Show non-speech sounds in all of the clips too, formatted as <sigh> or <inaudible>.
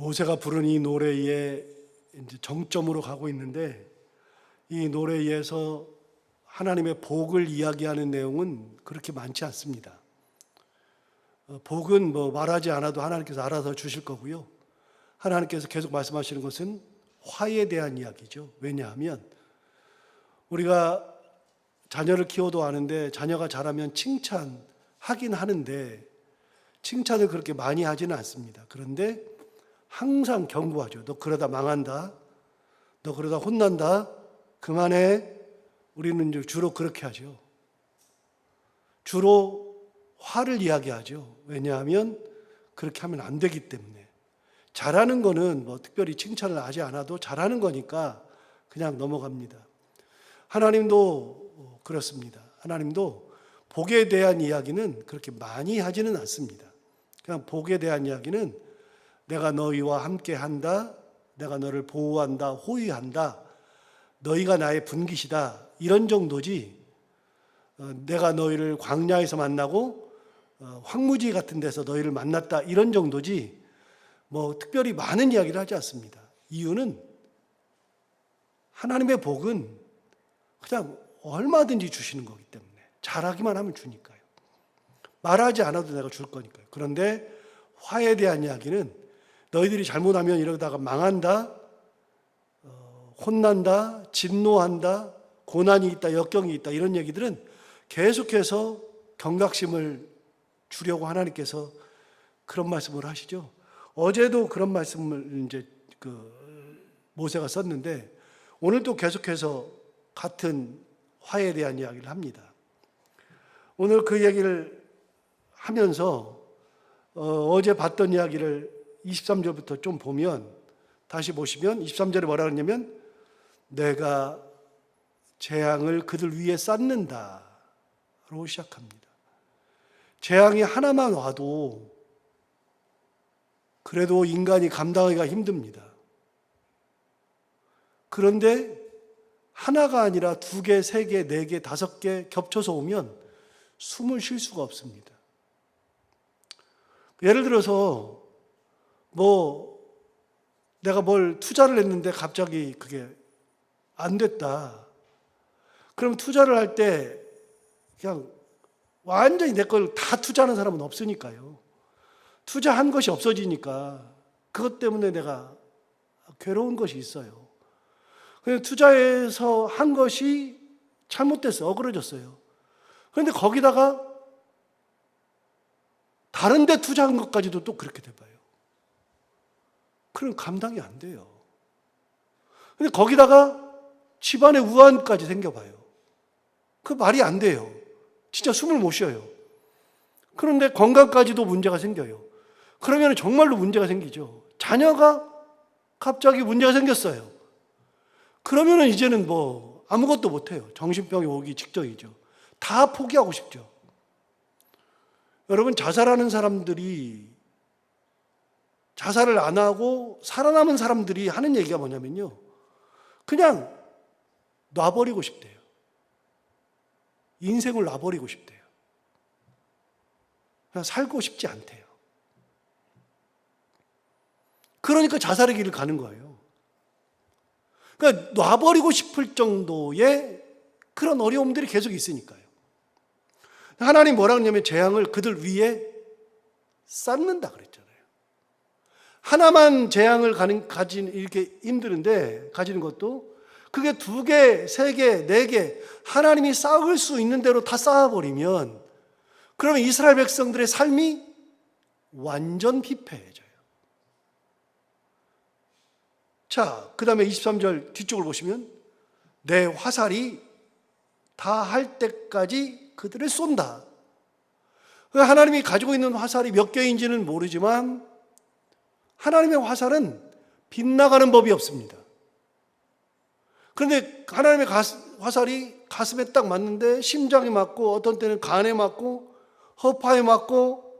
모세가 부른 이 노래의 이제 정점으로 가고 있는데 이 노래에서 하나님의 복을 이야기하는 내용은 그렇게 많지 않습니다. 어, 복은 뭐 말하지 않아도 하나님께서 알아서 주실 거고요. 하나님께서 계속 말씀하시는 것은 화에 대한 이야기죠. 왜냐하면 우리가 자녀를 키워도 아는데 자녀가 잘하면 칭찬하긴 하는데 칭찬을 그렇게 많이 하지는 않습니다. 그런데 항상 경고하죠. 너 그러다 망한다. 너 그러다 혼난다. 그만해. 우리는 주로 그렇게 하죠. 주로 화를 이야기하죠. 왜냐하면 그렇게 하면 안 되기 때문에. 잘하는 거는 뭐 특별히 칭찬을 하지 않아도 잘하는 거니까 그냥 넘어갑니다. 하나님도 그렇습니다. 하나님도 복에 대한 이야기는 그렇게 많이 하지는 않습니다. 그냥 복에 대한 이야기는 내가 너희와 함께 한다. 내가 너를 보호한다. 호위한다. 너희가 나의 분깃이다. 이런 정도지. 어, 내가 너희를 광야에서 만나고 어, 황무지 같은 데서 너희를 만났다. 이런 정도지. 뭐 특별히 많은 이야기를 하지 않습니다. 이유는 하나님의 복은 그냥 얼마든지 주시는 거기 때문에 잘하기만 하면 주니까요. 말하지 않아도 내가 줄 거니까요. 그런데 화에 대한 이야기는 너희들이 잘못하면 이러다가 망한다, 어, 혼난다, 진노한다, 고난이 있다, 역경이 있다 이런 얘기들은 계속해서 경각심을 주려고 하나님께서 그런 말씀을 하시죠. 어제도 그런 말씀을 이제 그 모세가 썼는데 오늘도 계속해서 같은 화에 대한 이야기를 합니다. 오늘 그 얘기를 하면서 어, 제 봤던 이야기를 23절부터 좀 보면 다시 보시면 23절에 뭐라 그러냐면 내가 재앙을 그들 위에 쌓는다로 시작합니다. 재앙이 하나만 와도 그래도 인간이 감당하기가 힘듭니다. 그런데 하나가 아니라 두 개, 세 개, 네 개, 다섯 개 겹쳐서 오면 숨을 쉴 수가 없습니다. 예를 들어서 뭐 내가 뭘 투자를 했는데 갑자기 그게 안 됐다. 그럼 투자를 할 때 그냥 완전히 내 걸 다 투자하는 사람은 없으니까요. 투자한 것이 없어지니까 그것 때문에 내가 괴로운 것이 있어요. 그래서 투자해서 한 것이 잘못됐어요. 어그러졌어요. 그런데 거기다가 다른 데 투자한 것까지도 또 그렇게 돼봐요. 그럼 감당이 안 돼요. 근데 거기다가 집안에 우환까지 생겨봐요. 그 말이 안 돼요. 진짜 숨을 못 쉬어요. 그런데 건강까지도 문제가 생겨요. 그러면 정말로 문제가 생기죠. 자녀가 갑자기 문제가 생겼어요. 그러면 이제는 뭐 아무것도 못해요. 정신병이 오기 직전이죠. 다 포기하고 싶죠. 여러분, 자살하는 사람들이 자살을 안 하고 살아남은 사람들이 하는 얘기가 뭐냐면요. 그냥 놔버리고 싶대요. 인생을 놔버리고 싶대요. 그냥 살고 싶지 않대요. 그러니까 자살의 길을 가는 거예요. 그러니까 놔버리고 싶을 정도의 그런 어려움들이 계속 있으니까요. 하나님 뭐라 그러냐면 재앙을 그들 위에 쌓는다 그랬잖아요. 하나만 재앙을 가는, 가진, 이렇게 힘드는데, 가지는 것도 그게 두 개, 세 개, 네 개, 하나님이 쌓을 수 있는 대로 다 쌓아버리면, 그러면 이스라엘 백성들의 삶이 완전 피폐해져요. 자, 그 다음에 23절 뒤쪽을 보시면, 내 화살이 다 할 때까지 그들을 쏜다. 하나님이 가지고 있는 화살이 몇 개인지는 모르지만, 하나님의 화살은 빗나가는 법이 없습니다. 그런데 하나님의 화살이 가슴에 딱 맞는데 심장에 맞고 어떤 때는 간에 맞고 허파에 맞고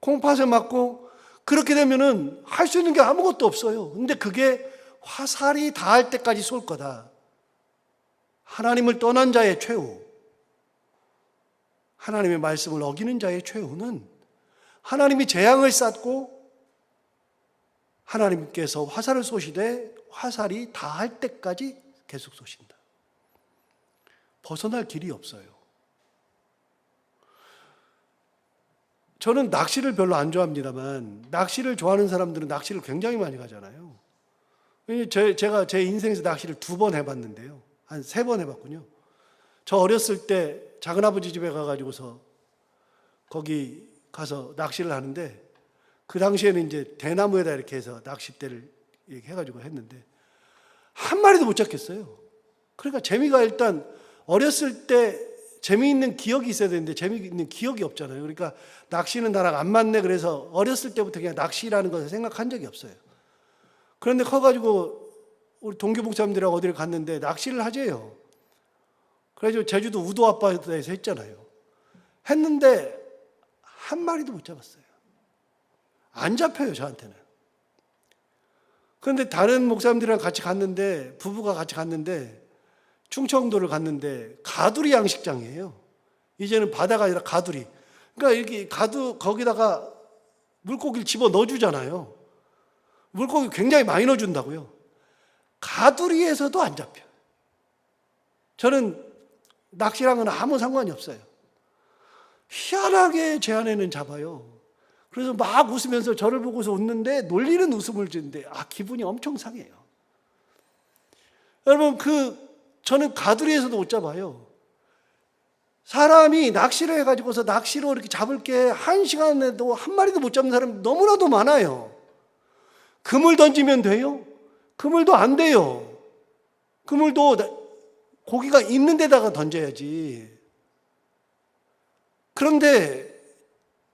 콩팥에 맞고 그렇게 되면은 할 수 있는 게 아무것도 없어요. 근데 그게 화살이 닿을 때까지 쏠 거다. 하나님을 떠난 자의 최후. 하나님의 말씀을 어기는 자의 최후는 하나님이 재앙을 쌓고 하나님께서 화살을 쏘시되 화살이 닿을 때까지 계속 쏘신다. 벗어날 길이 없어요. 저는 낚시를 별로 안 좋아합니다만 낚시를 좋아하는 사람들은 낚시를 굉장히 많이 가잖아요. 제, 제가 제 인생에서 낚시를 두 번 해봤는데요. 한 세 번 해봤군요. 저 어렸을 때 작은아버지 집에 가가지고서 거기 가서 낚시를 하는데 그 당시에는 이제 대나무에다 이렇게 해서 낚싯대를 이렇게 해가지고 했는데 한 마리도 못 잡겠어요. 그러니까 재미가 일단 어렸을 때 재미있는 기억이 있어야 되는데 재미있는 기억이 없잖아요. 그러니까 낚시는 나랑 안 맞네. 그래서 어렸을 때부터 그냥 낚시라는 것을 생각한 적이 없어요. 그런데 커가지고 우리 동교 목사님들하고 어디를 갔는데 낚시를 하재요. 그래가지고 제주도 우도 아빠에서 했잖아요. 했는데 한 마리도 못 잡았어요. 안 잡혀요, 저한테는. 그런데 다른 목사님들이랑 같이 갔는데, 부부가 같이 갔는데, 충청도를 갔는데, 가두리 양식장이에요. 이제는 바다가 아니라 가두리. 그러니까 이렇게 가두, 거기다가 물고기를 집어 넣어주잖아요. 물고기 굉장히 많이 넣어준다고요. 가두리에서도 안 잡혀. 저는 낚시랑은 아무 상관이 없어요. 희한하게 제 안에는 잡아요. 그래서 막 웃으면서 저를 보고서 웃는데 놀리는 웃음을 짓는데 아 기분이 엄청 상해요. 여러분 그 저는 가두리에서도 못 잡아요. 사람이 낚시를 해가지고서 낚시로 이렇게 잡을 게 한 시간에도 한 마리도 못 잡는 사람 너무나도 많아요. 그물 던지면 돼요? 그물도 안 돼요. 그물도 나- 고기가 있는 데다가 던져야지. 그런데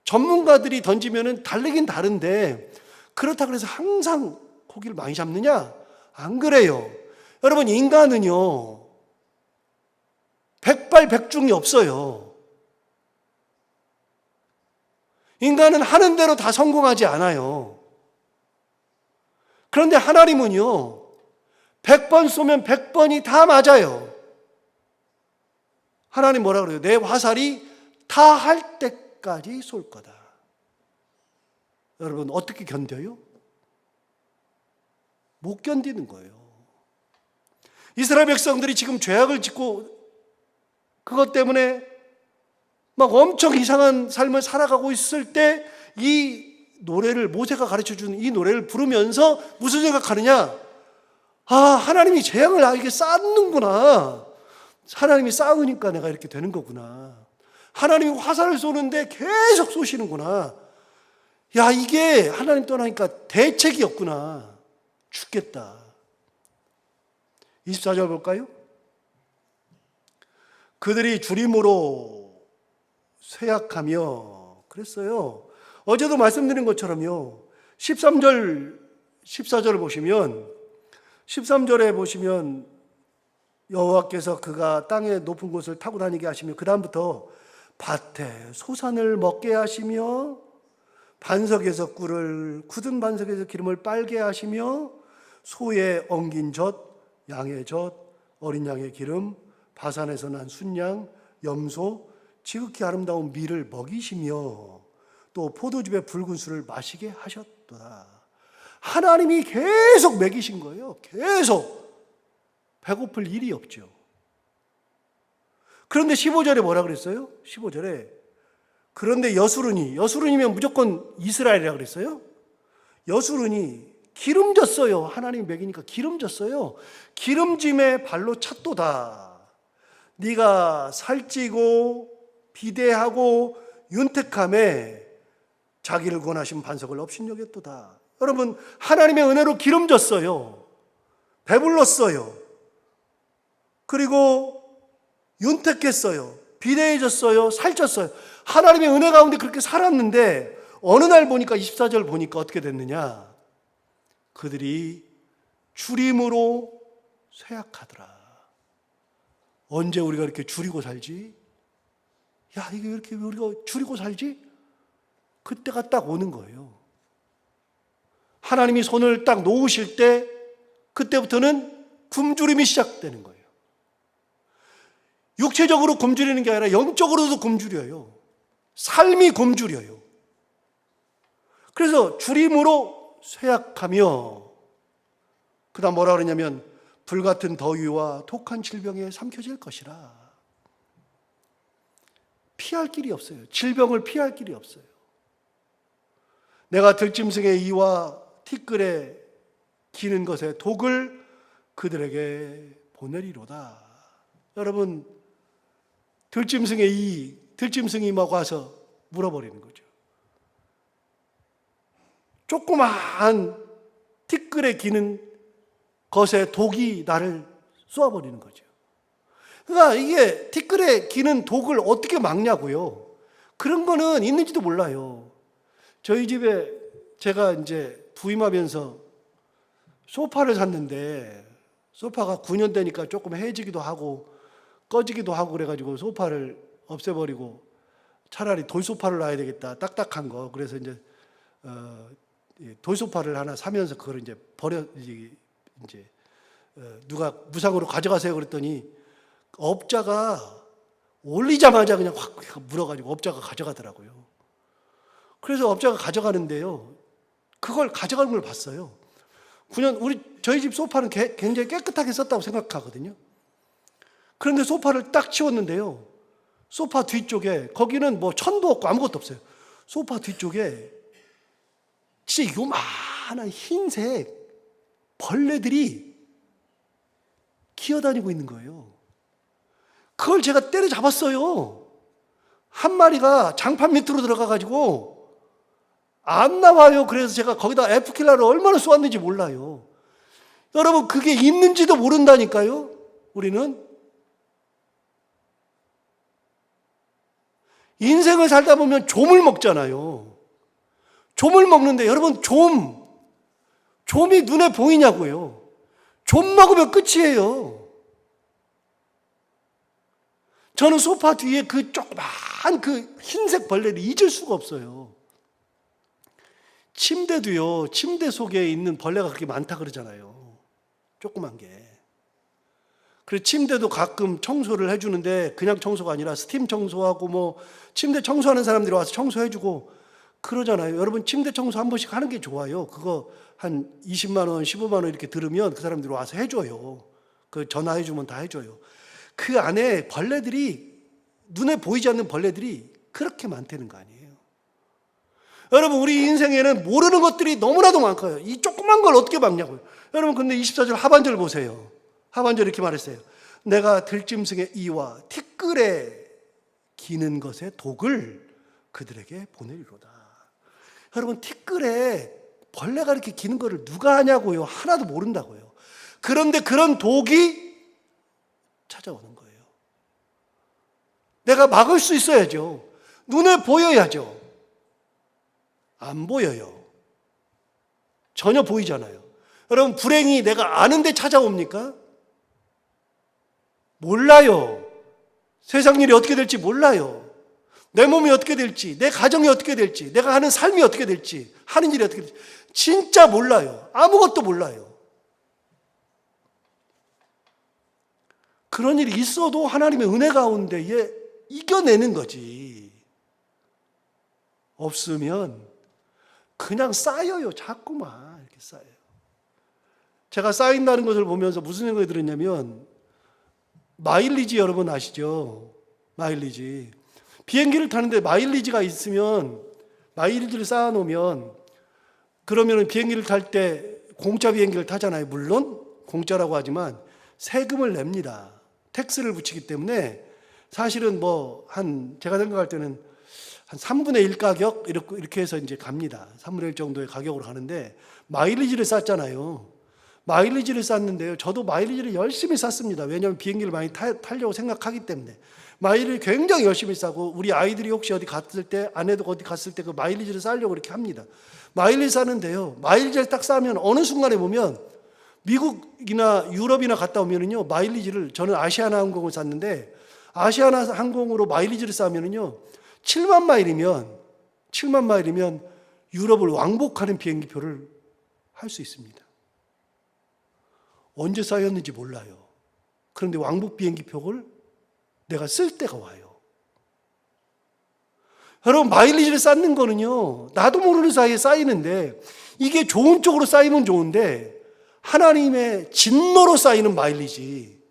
전문가들이 던지면은 다르긴 다른데 그렇다 그래서 항상 고기를 많이 잡느냐? 안 그래요. 여러분 인간은요 백발백중이 없어요. 인간은 하는 대로 다 성공하지 않아요. 그런데 하나님은요 100번 쏘면 100번이 다 맞아요. 하나님 뭐라 그래요? 내 화살이 다 할 때까지 쏠 거다. 여러분 어떻게 견뎌요? 못 견디는 거예요. 이스라엘 백성들이 지금 죄악을 짓고 그것 때문에 막 엄청 이상한 삶을 살아가고 있을 때 이 노래를 모세가 가르쳐 주는 이 노래를 부르면서 무슨 생각하느냐? 아, 하나님이 재앙을 나에게 쌓는구나. 하나님이 쌓으니까 내가 이렇게 되는 거구나. 하나님이 화살을 쏘는데 계속 쏘시는구나. 야, 이게 하나님 떠나니까 대책이 없구나. 죽겠다. 24절 볼까요? 그들이 주림으로 쇠약하며 그랬어요. 어제도 말씀드린 것처럼요. 13절, 14절을 보시면 13절에 보시면 여호와께서 그가 땅의 높은 곳을 타고 다니게 하시며 그 다음부터 밭에 소산을 먹게 하시며 반석에서 꿀을 굳은 반석에서 기름을 빨게 하시며 소의 엉긴 젖, 양의 젖, 어린 양의 기름, 바산에서 난 순양, 염소, 지극히 아름다운 밀을 먹이시며 또 포도즙의 붉은 술을 마시게 하셨도다. 하나님이 계속 먹이신 거예요. 계속. 배고플 일이 없죠. 그런데 15절에 뭐라 그랬어요? 15절에 그런데 여수르니 여수르니면 무조건 이스라엘이라 그랬어요. 여수르니 기름졌어요. 하나님 먹이니까 기름졌어요. 기름짐에 발로 찼도다. 네가 살찌고 비대하고 윤택함에 자기를 권하신 반석을 업신여겼도다. 여러분 하나님의 은혜로 기름졌어요. 배불렀어요. 그리고 윤택했어요. 비대해졌어요. 살쪘어요. 하나님의 은혜 가운데 그렇게 살았는데 어느 날 보니까 24절 보니까 어떻게 됐느냐? 그들이 주림으로 쇠약하더라. 언제 우리가 이렇게 줄이고 살지? 야, 이게 왜 이렇게 우리가 줄이고 살지? 그때가 딱 오는 거예요. 하나님이 손을 딱 놓으실 때 그때부터는 굶주림이 시작되는 거예요. 육체적으로 굶주리는 게 아니라 영적으로도 굶주려요. 삶이 굶주려요. 그래서 주림으로 쇠약하며 그다음 뭐라 그러냐면 불같은 더위와 독한 질병에 삼켜질 것이라. 피할 길이 없어요. 질병을 피할 길이 없어요. 내가 들짐승의 이와 티끌에 기는 것에 독을 그들에게 보내리로다. 여러분, 들짐승의 이, 들짐승이 막 와서 물어버리는 거죠. 조그마한 티끌에 기는 것에 독이 나를 쏘아버리는 거죠. 그러니까 이게 티끌에 기는 독을 어떻게 막냐고요. 그런 거는 있는지도 몰라요. 저희 집에 제가 이제 부임하면서 소파를 샀는데 소파가 9년 되니까 조금 해지기도 하고 꺼지기도 하고 그래가지고 소파를 없애버리고 차라리 돌소파를 놔야 되겠다 딱딱한 거 그래서 이제 어, 이 돌소파를 하나 사면서 그걸 이제 버려 이제 이제 어, 누가 무상으로 가져가세요 그랬더니 업자가 올리자마자 그냥 확 물어가지고 업자가 가져가더라고요. 그래서 업자가 가져가는데요. 그걸 가져가는 걸 봤어요. 그냥 우리 저희 집 소파는 개- 굉장히 깨끗하게 썼다고 생각하거든요. 그런데 소파를 딱 치웠는데요. 소파 뒤쪽에 거기는 뭐 천도 없고 아무것도 없어요. 소파 뒤쪽에 진짜 요만한 흰색 벌레들이 기어다니고 있는 거예요. 그걸 제가 때려잡았어요. 한 마리가 장판 밑으로 들어가가지고 안 나와요. 그래서 제가 거기다 에프킬라를 얼마나 쏘았는지 몰라요. 여러분, 그게 있는지도 모른다니까요. 우리는. 인생을 살다 보면 좀을 먹잖아요. 좀을 먹는데 여러분, 좀, 좀이 눈에 보이냐고요. 좀 먹으면 끝이에요. 저는 소파 뒤에 그 조그만 그 흰색 벌레를 잊을 수가 없어요. 침대도요, 침대 속에 있는 벌레가 그렇게 많다 그러잖아요. 조그만 게. 그래서 침대도 가끔 청소를 해주는데 그냥 청소가 아니라 스팀 청소하고 뭐 침대 청소하는 사람들이 와서 청소해주고 그러잖아요. 여러분 침대 청소 한 번씩 하는 게 좋아요. 그거 한 20만 원, 15만 원 이렇게 들으면 그 사람들이 와서 해줘요. 그 전화해주면 다 해줘요. 그 안에 벌레들이 눈에 보이지 않는 벌레들이 그렇게 많다는 거 아니에요. 여러분 우리 인생에는 모르는 것들이 너무나도 많고요. 이 조그만 걸 어떻게 막냐고요. 여러분 근데 24절 하반절 보세요. 하반절 이렇게 말했어요. 내가 들짐승의 이와 티끌에 기는 것의 독을 그들에게 보내리로다. 여러분 티끌에 벌레가 이렇게 기는 거를 누가 하냐고요. 하나도 모른다고요. 그런데 그런 독이 찾아오는 거예요. 내가 막을 수 있어야죠. 눈에 보여야죠. 안 보여요. 전혀 보이잖아요. 여러분, 불행이 내가 아는데 찾아옵니까? 몰라요. 세상 일이 어떻게 될지 몰라요. 내 몸이 어떻게 될지, 내 가정이 어떻게 될지, 내가 하는 삶이 어떻게 될지, 하는 일이 어떻게 될지, 진짜 몰라요. 아무것도 몰라요. 그런 일이 있어도 하나님의 은혜 가운데 얘 이겨내는 거지. 없으면 그냥 쌓여요. 자꾸만 이렇게 쌓여요. 제가 쌓인다는 것을 보면서 무슨 생각이 들었냐면 마일리지 여러분 아시죠? 마일리지. 비행기를 타는데 마일리지가 있으면 마일리지를 쌓아 놓으면 그러면 비행기를 탈 때 공짜 비행기를 타잖아요. 물론 공짜라고 하지만 세금을 냅니다. 텍스를 붙이기 때문에 사실은 뭐 한 제가 생각할 때는 한 3분의 1 가격 이렇게 해서 이제 갑니다. 3분의 1 정도의 가격으로 가는데 마일리지를 쌌잖아요. 마일리지를 쌌는데요. 저도 마일리지를 열심히 쌌습니다. 왜냐하면 비행기를 많이 타, 타려고 생각하기 때문에 마일을 굉장히 열심히 싸고 우리 아이들이 혹시 어디 갔을 때 아내도 어디 갔을 때 그 마일리지를 싸려고 이렇게 합니다. 마일리 싸는데요. 마일리지를 딱 싸면 어느 순간에 보면 미국이나 유럽이나 갔다 오면은요 마일리지를 저는 아시아나 항공을 샀는데 아시아나 항공으로 마일리지를 싸면은요 7만 마일이면 7만 마일이면 유럽을 왕복하는 비행기표를 할 수 있습니다. 언제 쌓였는지 몰라요. 그런데 왕복 비행기표를 내가 쓸 때가 와요. 여러분 마일리지를 쌓는 거는요. 나도 모르는 사이에 쌓이는데 이게 좋은 쪽으로 쌓이면 좋은데 하나님의 진노로 쌓이는 마일리지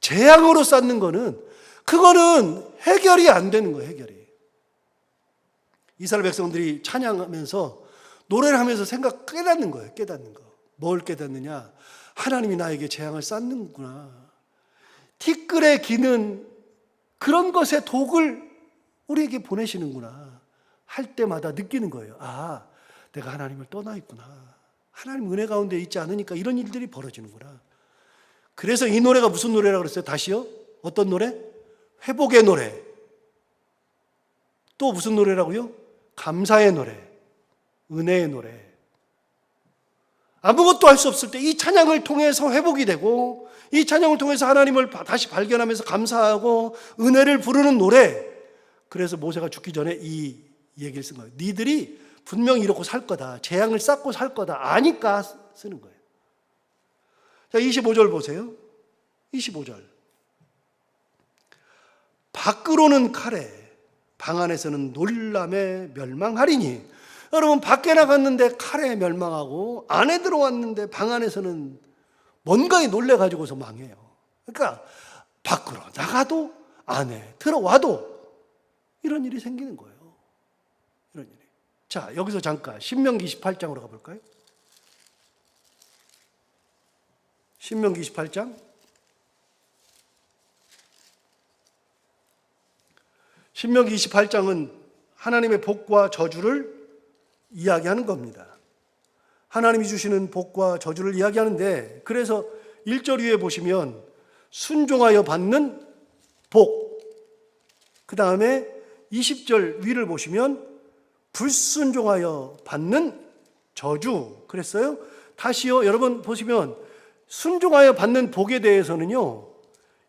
재앙으로 쌓는 거는 그거는 해결이 안 되는 거예요. 해결이. 이스라엘 백성들이 찬양하면서 노래를 하면서 생각 깨닫는 거예요. 깨닫는 거. 뭘 깨닫느냐? 하나님이 나에게 재앙을 쌓는구나. 티끌에 기는 그런 것의 독을 우리에게 보내시는구나. 할 때마다 느끼는 거예요. 아, 내가 하나님을 떠나 있구나. 하나님 은혜 가운데 있지 않으니까 이런 일들이 벌어지는구나. 그래서 이 노래가 무슨 노래라고 그랬어요? 다시요? 어떤 노래? 회복의 노래. 또 무슨 노래라고요? 감사의 노래. 은혜의 노래. 아무것도 할 수 없을 때 이 찬양을 통해서 회복이 되고 이 찬양을 통해서 하나님을 바- 다시 발견하면서 감사하고 은혜를 부르는 노래. 그래서 모세가 죽기 전에 이 얘기를 쓴 거예요. 니들이 분명히 이러고 살 거다. 재앙을 쌓고 살 거다. 아니까 쓰는 거예요. 자, 25절 보세요. 25절. 밖으로는 칼에, 방 안에서는 놀람에 멸망하리니. 여러분, 밖에 나갔는데 칼에 멸망하고, 안에 들어왔는데 방 안에서는 뭔가에 놀래 가지고서 망해요. 그러니까, 밖으로 나가도, 안에 들어와도, 이런 일이 생기는 거예요. 이런 일이. 자, 여기서 잠깐, 신명기 28장으로 가 볼까요? 신명기 28장. 신명기 28장은 하나님의 복과 저주를 이야기하는 겁니다. 하나님이 주시는 복과 저주를 이야기하는데 그래서 1절 위에 보시면 순종하여 받는 복. 그 다음에 20절 위를 보시면 불순종하여 받는 저주. 그랬어요? 다시요. 여러분 보시면 순종하여 받는 복에 대해서는요.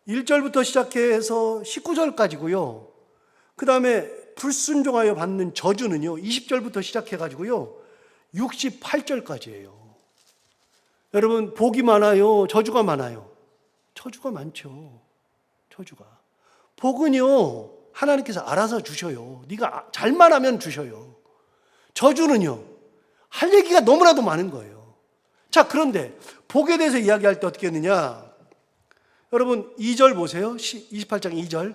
1절부터 시작해서 19절까지고요. 그 다음에 불순종하여 받는 저주는요. 20절부터 시작해 가지고요. 68절까지예요. 여러분 복이 많아요. 저주가 많아요. 저주가 많죠. 저주가. 복은요. 하나님께서 알아서 주셔요. 네가 잘만 하면 주셔요. 저주는요. 할 얘기가 너무나도 많은 거예요. 자, 그런데 복에 대해서 이야기할 때 어떻게 했느냐? 여러분 2절 보세요. 28장 2절.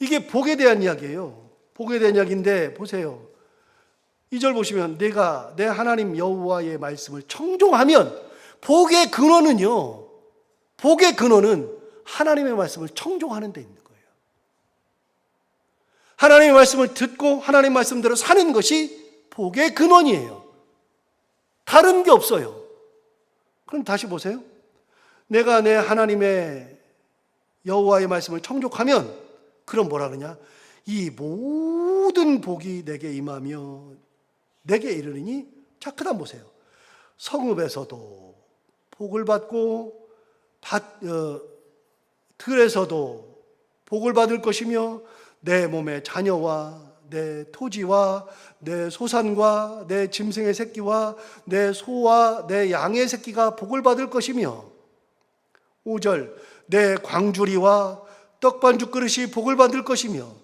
이게 복에 대한 이야기예요. 대한 이야기인데 보세요. 2절 보시면 내가 내 하나님 여호와의 말씀을 청종하면 복의 근원은요. 복의 근원은 하나님의 말씀을 청종하는 데 있는 거예요. 하나님의 말씀을 듣고 하나님의 말씀대로 사는 것이 복의 근원이에요. 다른 게 없어요. 그럼 다시 보세요. 내가 내 하나님의 여호와의 말씀을 청족하면 그럼 뭐라 그러냐? 이 모든 복이 내게 임하며 내게 이르느니 자 그다음 보세요. 성읍에서도 복을 받고 밭, 어, 들에서도 복을 받을 것이며 내 몸의 자녀와 내 토지와 내 소산과 내 짐승의 새끼와 내 소와 내 양의 새끼가 복을 받을 것이며 5절 내 광주리와 떡반죽 그릇이 복을 받을 것이며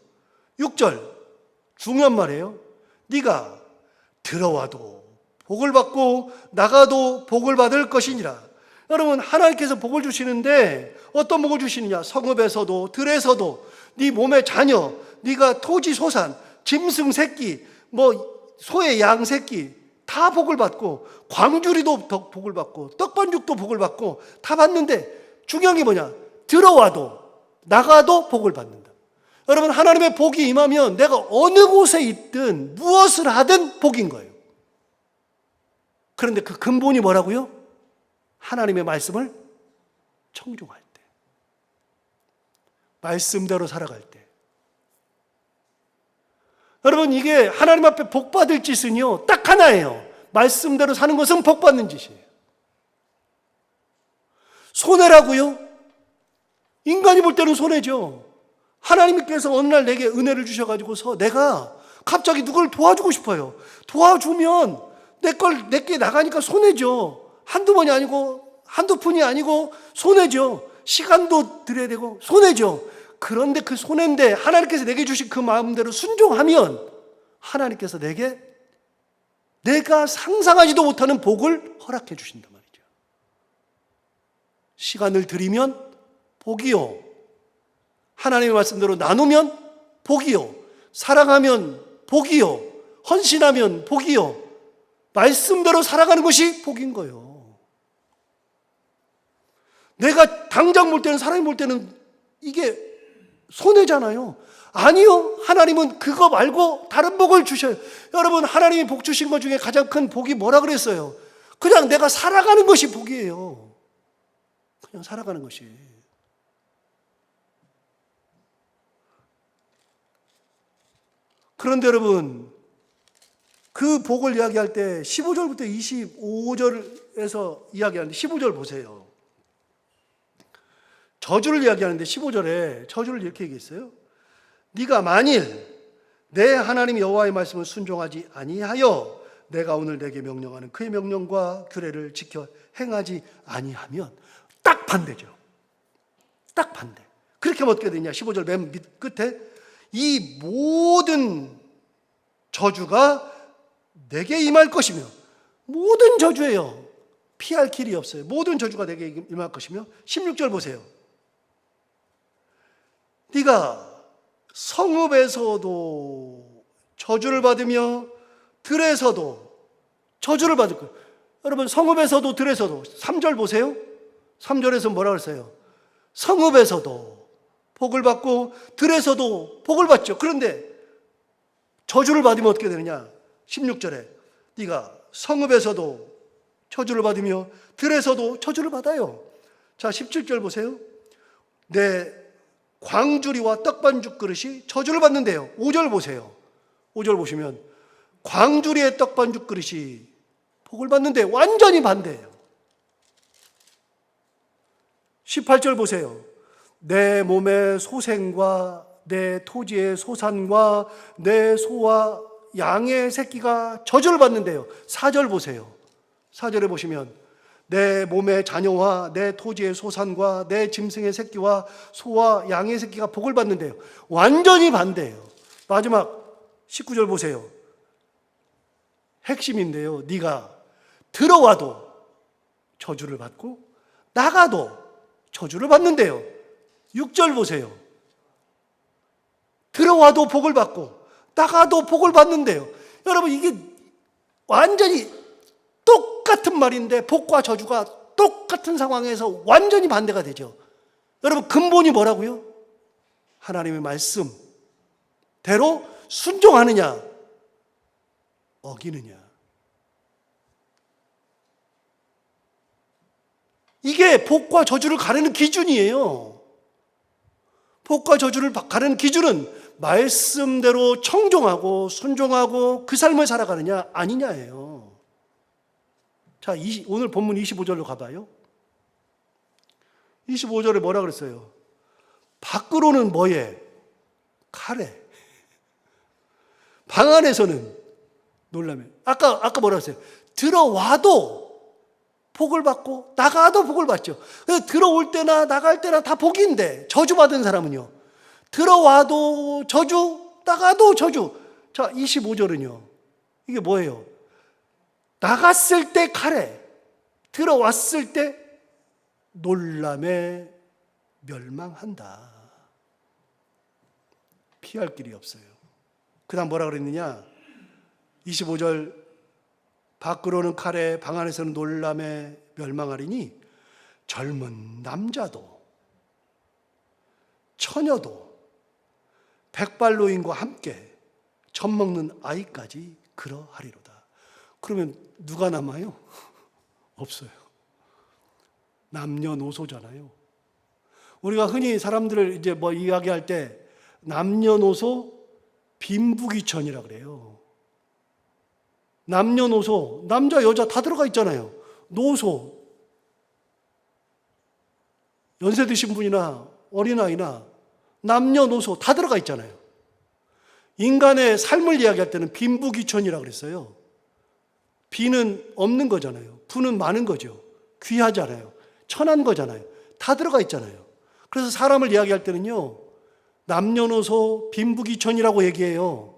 6절 중요한 말이에요. 네가 들어와도 복을 받고 나가도 복을 받을 것이니라. 여러분 하나님께서 복을 주시는데 어떤 복을 주시느냐? 성읍에서도 들에서도 네 몸의 자녀, 네가 토지 소산, 짐승 새끼, 뭐 소의 양 새끼 다 복을 받고 광주리도 더 복을 받고 떡반죽도 복을 받고 다 받는데 중요한 게 뭐냐? 들어와도 나가도 복을 받는다. 여러분 하나님의 복이 임하면 내가 어느 곳에 있든 무엇을 하든 복인 거예요. 그런데 그 근본이 뭐라고요? 하나님의 말씀을 청종할 때. 말씀대로 살아갈 때. 여러분, 이게 하나님 앞에 복 받을 짓은요, 딱 하나예요. 말씀대로 사는 것은 복 받는 짓이에요. 손해라고요? 인간이 볼 때는 손해죠. 하나님께서 어느 날 내게 은혜를 주셔가지고서 내가 갑자기 누굴 도와주고 싶어요. 도와주면 내 걸, 내게 나가니까 손해죠. 한두 번이 아니고, 한두 푼이 아니고 손해죠. 시간도 들여야 되고 손해죠. 그런데 그 손해인데 하나님께서 내게 주신 그 마음대로 순종하면 하나님께서 내게 내가 상상하지도 못하는 복을 허락해 주신단 말이죠. 시간을 들이면 복이요. 하나님의 말씀대로 나누면 복이요. 사랑하면 복이요. 헌신하면 복이요. 말씀대로 살아가는 것이 복인 거예요. 내가 당장 볼 때는 사람이 볼 때는 이게 손해잖아요. 아니요. 하나님은 그거 말고 다른 복을 주셔요. 여러분, 하나님이 복 주신 것 중에 가장 큰 복이 뭐라 그랬어요? 그냥 내가 살아가는 것이 복이에요. 그냥 살아가는 것이. 그런데 여러분, 그 복을 이야기할 때 15절부터 25절에서 이야기하는데 15절 보세요. 저주를 이야기하는데 15절에 저주를 이렇게 얘기했어요. 네가 만일 내 하나님 여호와의 말씀을 순종하지 아니하여 내가 오늘 내게 명령하는 그의 명령과 규례를 지켜 행하지 아니하면 딱 반대죠. 딱 반대. 그렇게 하면 어떻게 되냐? 15절 맨 밑 끝에 이 모든 저주가 내게 임할 것이며 모든 저주예요. 피할 길이 없어요. 모든 저주가 내게 임할 것이며 16절 보세요. 네가 성읍에서도 저주를 받으며 들에서도 저주를 받을 거예요. 여러분 성읍에서도 들에서도 3절 보세요. 3절에서 뭐라 그랬어요? 성읍에서도 복을 받고 들에서도 복을 받죠. 그런데 저주를 받으면 어떻게 되느냐? 16절에 네가 성읍에서도 저주를 받으며 들에서도 저주를 받아요. 자, 17절 보세요. 내 광주리와 떡반죽 그릇이 저주를 받는데요. 5절 보세요. 5절 보시면 광주리의 떡반죽 그릇이 복을 받는데 완전히 반대예요. 18절 보세요. 내 몸의 소생과 내 토지의 소산과 내 소와 양의 새끼가 저주를 받는데요. 4절 보세요. 4절에 보시면 내 몸의 자녀와 내 토지의 소산과 내 짐승의 새끼와 소와 양의 새끼가 복을 받는데요. 완전히 반대예요. 마지막 19절 보세요. 핵심인데요. 네가 들어와도 저주를 받고 나가도 저주를 받는데요. 6절 보세요. 들어와도 복을 받고 나가도 복을 받는데요. 여러분 이게 완전히 똑같은 말인데 복과 저주가 똑같은 상황에서 완전히 반대가 되죠. 여러분 근본이 뭐라고요? 하나님의 말씀대로 순종하느냐 어기느냐 이게 복과 저주를 가르는 기준이에요. 복과 저주를 가르는 기준은 말씀대로 청종하고 순종하고 그 삶을 살아가느냐 아니냐예요. 자, 20, 오늘 본문 25절로 가봐요. 25절에 뭐라 그랬어요? 밖으로는 뭐예? 칼에. 방 안에서는 놀라며. 아까, 아까 뭐라 그랬어요? 들어와도 복을 받고 나가도 복을 받죠. 들어올 때나 나갈 때나 다 복인데 저주받은 사람은요. 들어와도 저주, 나가도 저주. 자, 25절은요. 이게 뭐예요? 나갔을 때 칼에, 들어왔을 때 놀람에 멸망한다. 피할 길이 없어요. 그 다음 뭐라 그랬느냐? 25절, 밖으로는 칼에, 방 안에서는 놀람에 멸망하리니 젊은 남자도, 처녀도, 백발노인과 함께 젖 먹는 아이까지 그러하리로다. 그러면 누가 남아요? <laughs> 없어요. 남녀노소잖아요. 우리가 흔히 사람들을 이제 뭐 이야기할 때 남녀노소 빈부귀천이라 그래요. 남녀노소 남자 여자 다 들어가 있잖아요. 노소 연세 드신 분이나 어린아이나 남녀노소 다 들어가 있잖아요. 인간의 삶을 이야기할 때는 빈부귀천이라 그랬어요. 비는 없는 거잖아요. 부는 많은 거죠. 귀하잖아요. 천한 거잖아요. 다 들어가 있잖아요. 그래서 사람을 이야기할 때는요, 남녀노소 빈부귀천이라고 얘기해요.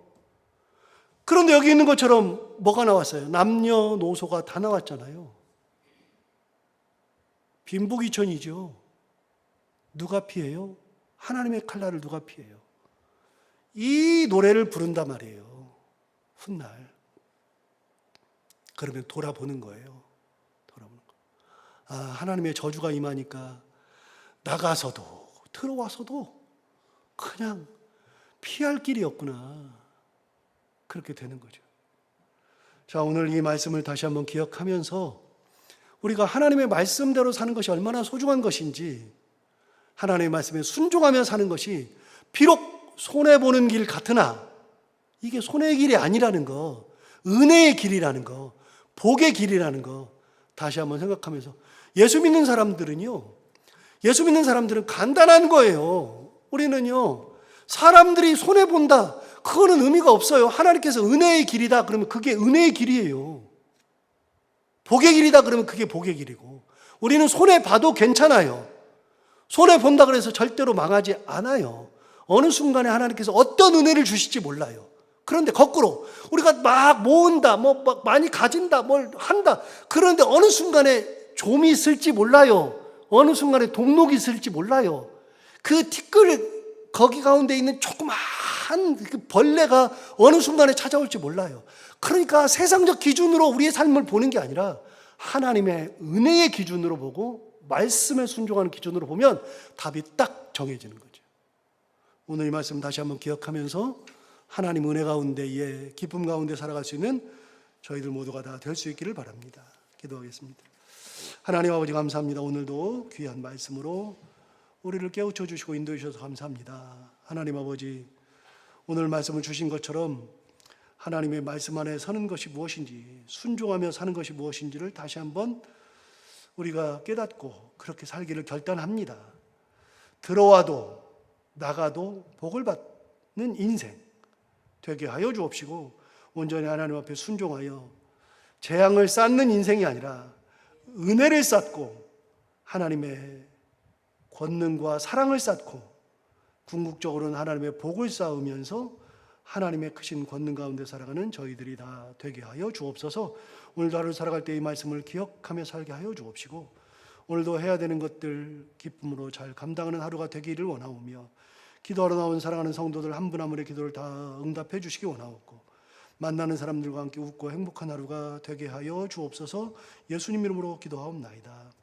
그런데 여기 있는 것처럼 뭐가 나왔어요? 남녀노소가 다 나왔잖아요. 빈부귀천이죠. 누가 피해요? 하나님의 칼날을 누가 피해요? 이 노래를 부른단 말이에요. 훗날. 그러면 돌아보는 거예요. 돌아보는 거. 아, 하나님의 저주가 임하니까 나가서도 들어와서도 그냥 피할 길이 없구나. 그렇게 되는 거죠. 자, 오늘 이 말씀을 다시 한번 기억하면서 우리가 하나님의 말씀대로 사는 것이 얼마나 소중한 것인지 하나님의 말씀에 순종하며 사는 것이 비록 손해보는 길 같으나 이게 손해의 길이 아니라는 거, 은혜의 길이라는 거, 복의 길이라는 거 다시 한번 생각하면서 예수 믿는 사람들은요, 예수 믿는 사람들은 간단한 거예요. 우리는요, 사람들이 손해본다. 그거는 의미가 없어요. 하나님께서 은혜의 길이다. 그러면 그게 은혜의 길이에요. 복의 길이다. 그러면 그게 복의 길이고. 우리는 손해 봐도 괜찮아요. 손해 본다 그래서 절대로 망하지 않아요. 어느 순간에 하나님께서 어떤 은혜를 주실지 몰라요. 그런데 거꾸로 우리가 막 모은다, 뭐 막 많이 가진다, 뭘 한다. 그런데 어느 순간에 좀이 있을지 몰라요. 어느 순간에 동록이 있을지 몰라요. 그 티끌 거기 가운데 있는 조그마 한그 벌레가 어느 순간에 찾아올지 몰라요. 그러니까 세상적 기준으로 우리의 삶을 보는 게 아니라 하나님의 은혜의 기준으로 보고 말씀에 순종하는 기준으로 보면 답이 딱 정해지는 거죠. 오늘 이 말씀 다시 한번 기억하면서 하나님 은혜 가운데에 기쁨 가운데 살아갈 수 있는 저희들 모두가 다 될 수 있기를 바랍니다. 기도하겠습니다. 하나님 아버지 감사합니다. 오늘도 귀한 말씀으로 우리를 깨우쳐 주시고 인도해 주셔서 감사합니다. 하나님 아버지 오늘 말씀을 주신 것처럼 하나님의 말씀 안에 서는 것이 무엇인지 순종하며 사는 것이 무엇인지를 다시 한번 우리가 깨닫고 그렇게 살기를 결단합니다. 들어와도 나가도 복을 받는 인생 되게 하여 주옵시고 온전히 하나님 앞에 순종하여 재앙을 쌓는 인생이 아니라 은혜를 쌓고 하나님의 권능과 사랑을 쌓고 궁극적으로는 하나님의 복을 쌓으면서 하나님의 크신 권능 가운데 살아가는 저희들이 다 되게 하여 주옵소서. 오늘도 하루 살아갈 때 이 말씀을 기억하며 살게 하여 주옵시고 오늘도 해야 되는 것들 기쁨으로 잘 감당하는 하루가 되기를 원하오며 기도하러 나온 사랑하는 성도들 한 분 한 분의 기도를 다 응답해 주시기 원하옵고 만나는 사람들과 함께 웃고 행복한 하루가 되게 하여 주옵소서 예수님 이름으로 기도하옵나이다.